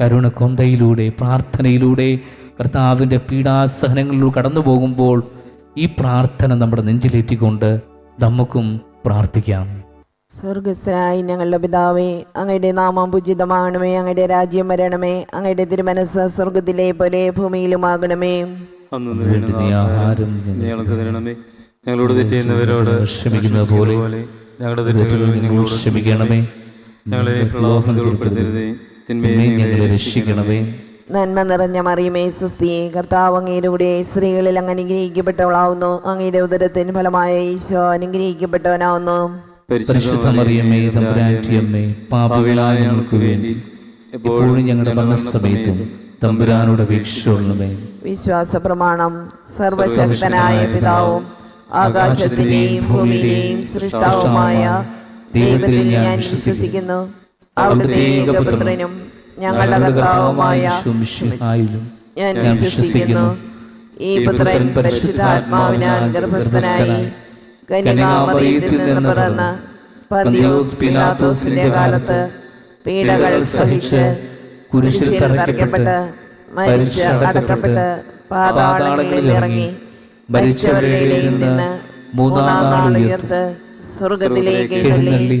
കരുണ കൊന്തയിലൂടെ പ്രാർത്ഥനയിലൂടെ കർത്താവിന്റെ പീഡാസഹനങ്ങളിലൂടെ കടന്നു പോകുമ്പോൾ ഈ പ്രാർത്ഥന നമ്മുടെ നെഞ്ചിലേറ്റിക്കൊണ്ട് നമുക്കും പ്രാർത്ഥിക്കാം. സ്വർഗസ്ഥനായി ഞങ്ങളുടെ പിതാവേ അങ്ങയുടെ നാമം പൂജിതമാകണമേ അങ്ങയുടെ രാജ്യം വരണമേ അങ്ങയുടെ തിരുമനസ് സ്വർഗത്തിലെ പോലെ ഭൂമിയിലുമാകണമേ. ഞങ്ങളോട് ക്ഷമിക്കുന്നത് പോലെ ഞങ്ങളുടെ തെറ്റുകൾ ക്ഷമിക്കണമേ. ഞങ്ങളെ പ്രലോഭനത്തിൽ ഉൾപ്പെടുത്തരുതേ. ഞങ്ങളെ രക്ഷിക്കണമേ. നന്മ നിറഞ്ഞ മറിയമേ സുസ്തി കർത്താവ് അങ്ങയിലൂടെ സ്ത്രീകളിൽ അങ്ങ് അനുഗ്രഹിക്കപ്പെട്ടവളാവുന്നു. അങ്ങയുടെ ഉദരത്തിന് ഫലമായ ഈശോ അനുഗ്രഹിക്കപ്പെട്ടവനാവുന്നു. പരിശുദ്ധ മറിയമ്മേ തമ്പുരാറ്റിയമ്മേ പാപികളായ ഞങ്ങൾക്ക് വേണ്ടി എപ്പോഴും ഞങ്ങളുടെ മരണസമയത്തും തമ്പുരാനോട് അപേക്ഷിച്ചുകൊള്ളണമേ. വിശ്വാസ പ്രമാണം സർവശക്തനായ പിതാവും ആകാശത്തിന്റെയും ഭൂമിയുടെയും സൃഷ്ടാവുമായ ദൈവത്തിൽ ഞാൻ വിശ്വസിക്കുന്നു. അവിടുത്തെ ഏകപുത്രനും ഞങ്ങളുടെ കർത്താവുമായ ഞാൻ വിശ്വസിക്കുന്നു. ഈ പുത്രൻ പരിശുദ്ധാത്മാവിനാൽ ഗർഭസ്ഥനായി കന്യകാമറിയത്തിൽ നിന്ന് പിറന്ന് പന്തിയോസ് പിലാത്തോസിന്റെ കാലത്ത് പീഡകൾ സഹിച്ച് കുരിശിൽ തറയ്ക്കപ്പെട്ട് മരിച്ച് അടക്കപ്പെട്ട് പാതാളങ്ങളിൽ ഇറങ്ങി മരിച്ചവരുടെ നിന്ന് മൂന്നാം നാൾ ഉയർത്ത് സ്വർഗത്തിലേക്ക് എഴുന്നള്ളി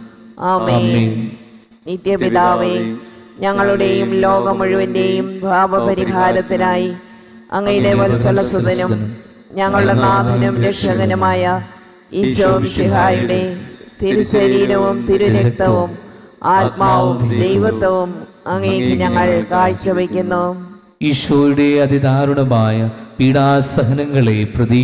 ആമേൻ. നിത്യപിതാവേ ഞങ്ങളുടെയും ലോകം മുഴുവന്റെയും ഭാവപരിഹാരത്തിനായി അങ്ങയുടെ വത്സലസുതനും ഞങ്ങളുടെ നാഥനും രക്ഷകനുമായ ഈശോ മിശിഹായുടെ തിരുശരീരവും തിരുരക്തവും ആത്മാവും ദൈവത്വവും അങ്ങേക്ക് ഞങ്ങൾ കാഴ്ചവെക്കുന്നു. ഈശോയുടെ അതിദാരുണമായ പീഡാസഹനങ്ങളെ പ്രതി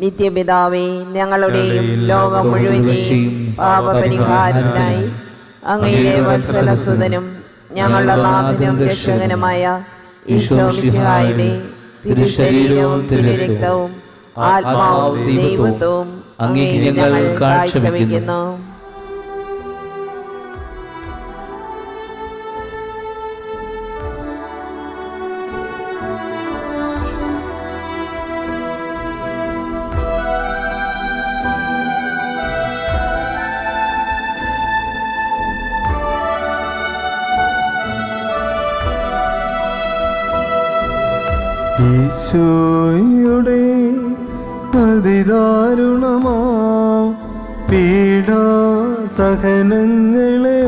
നിത്യപിതാവേ ഞങ്ങളുടെയും ലോകം മുഴുവനെയും പാപപരിഹാരത്തിനായി അങ്ങയുടെ വത്സലസുതനും ഞങ്ങളുടെ നാഥനും രക്ഷകനുമായ ഈശോയുടെ തിരുശരീരവും തിരുരക്തവും ആത്മാവും ദൈവത്വവും അങ്ങേ ഞങ്ങൾ കാഴ്ചവെക്കുന്നു. അതിദാരുണമാ. പീഡാ സഹനങ്ങളെ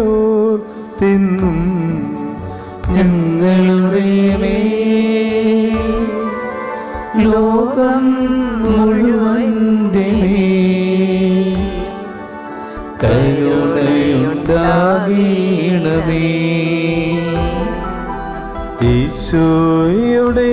തിന്നും ഞങ്ങളുടെ ലോകം മുഴുവൻ കരുണയുണ്ടാകണമേ ഈശോയുടെ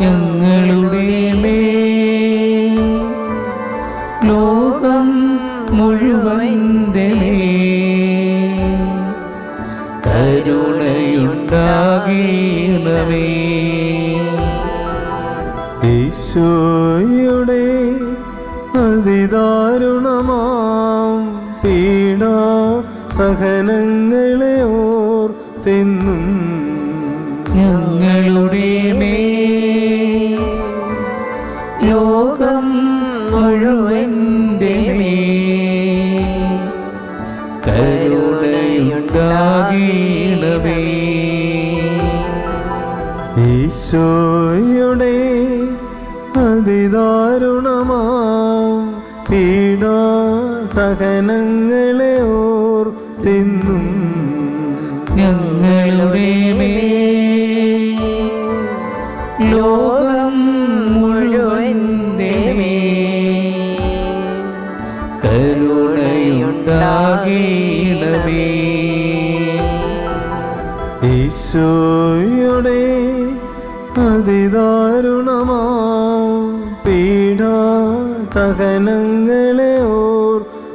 ഞങ്ങളുടെ ലോകം മുഴുവന്റെ മേൽ കരുണയുണ്ടാകണമേ. ഈശോയുടെ അതിദാരുണമാം പീഡ സഹനങ്ങളെ ഓർത്തിന്നും ഞങ്ങളുടെ ലോകം മുഴുവൻ കരുണയുണ്ടാകണമേ. ഈശോയുടെ അതിദാരുണമാം പീഡാ സഹനങ്ങളെ ഓർത്തിന്നും ഞങ്ങളുടെ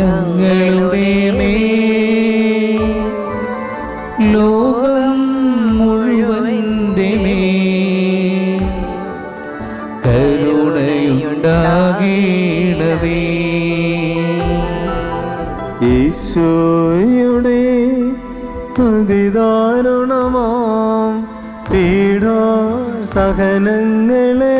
ഞങ്ങളുടെ ലോകം മുഴുവന്റെ മേൽ. കരുണയുണ്ടാകണമേ. ഈശോയുടെ അതിദാരുണമാം പീഡാ സഹനങ്ങളെ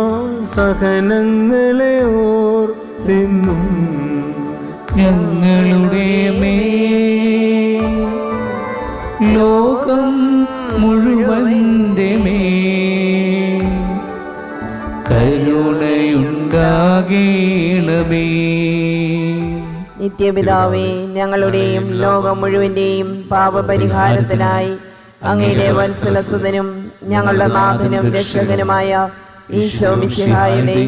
സഹനങ്ങളെ ഓർത്തെന്നും ഞങ്ങളുടെ മേ ലോകം മുഴുവന്റെ മേ കരുണയുണ്ടാകേണമേ. നിത്യപിതാവേ ഞങ്ങളുടെയും ലോകം മുഴുവന്റെയും പാപപരിഹാരത്തിനായി അങ്ങയുടെ വത്സലസുതനും ഞങ്ങളുടെ നാഥനും രക്ഷകനുമായ ഈശോ മിശിഹായുടെ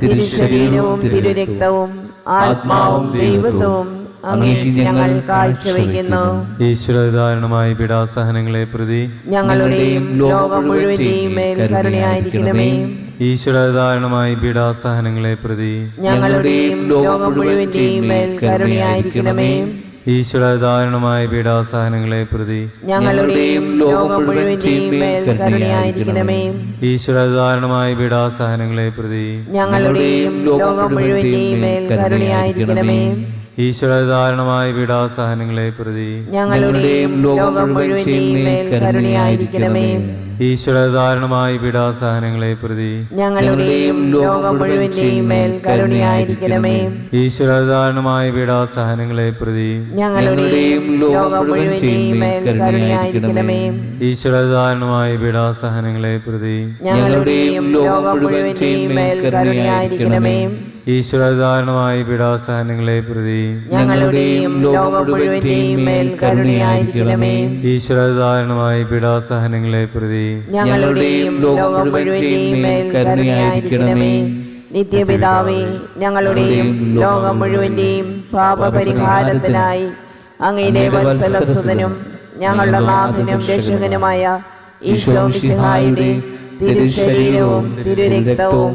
തിരുശരീരവും തിരുരക്തവും ആത്മാവും ദൈവത്വവും അങ്ങേക്ക് ഞങ്ങൾ കാഴ്ചവെക്കുന്നു. ഈശ്വരധാരണമായ പീഡാസഹനങ്ങളെ പ്രതി ഞങ്ങളുടെയും ലോകം മുഴുവന്റെയും മേൽ കരുണയായിരിക്കണമേ. ഈശ്വരധാരണമായ പീഡാസഹനങ്ങളെ പ്രതി ഞങ്ങളുടെയും ലോകം മുഴുവന്റെയും മേൽ കരുണയായിരിക്കണമേ. ഈശ്വരധാരണമായ പീഡാസഹനങ്ങളെ പ്രതി ഞങ്ങളുടെയും ലോകം മുഴുവന്റെയും മേൽ കരുണയായിരിക്കണമേ. ഈശ്വരധാരണമായ പീഡാസഹനങ്ങളെ പ്രതി ഞങ്ങളുടെയും ലോകം മുഴുവന്റെയും മേൽ കരുണയായിരിക്കണമേ. ഈശ്വരധാരണമായ പീഡാസഹനങ്ങളെ പ്രതി ഞങ്ങളുടെയും ലോകം മുഴുവന്റെയും മേൽ കരുണയായിരിക്കണമേ. ഈശ്വരധാരണമായ പീഡാസഹനങ്ങളെ പ്രതി. ഞങ്ങളുടെയും ലോകം മുഴുവന്റെയും മേൽ കരുണയായിരിക്കണമേ. ഈശ്വരധാരണമായ പീഡാസഹനങ്ങളെ പ്രതി. ഞങ്ങളുടെയും ലോകം മുഴുവന്റെയും മേൽ കരുണയായിരിക്കണമേ. പീഡാസഹനങ്ങളെ പ്രതി. ഞങ്ങളുടെയും ലോകം മുഴുവന്റെയും മേൽ കരുണയായിരിക്കണമേ. ഈശ്വരധാരണമായ പീഡാസഹനങ്ങളെ പ്രതി ഞങ്ങളുടെയും ലോകം മുഴുവന്റെയും മേൽ കരുണയായിരിക്കണമേ. ഈശ്വരധാരണമായ പീഡാസഹനങ്ങളെ പ്രതി ഞങ്ങളുടെയും ലോകം മുഴുവന്റെയും മേൽ കരുണയായിരിക്കണമേ. നിത്യപിതാവേ ഞങ്ങളുടെയും ലോകം മുഴുവന്റെയും പാപപരിഹാരത്തിനായി അങ്ങയുടെ വത്സലസുതനും ഞങ്ങളുടെ നാഥനും രക്ഷകനുമായ ഈശോ മിശിഹായുടെ തിരുശരീരവും തിരുരക്തവും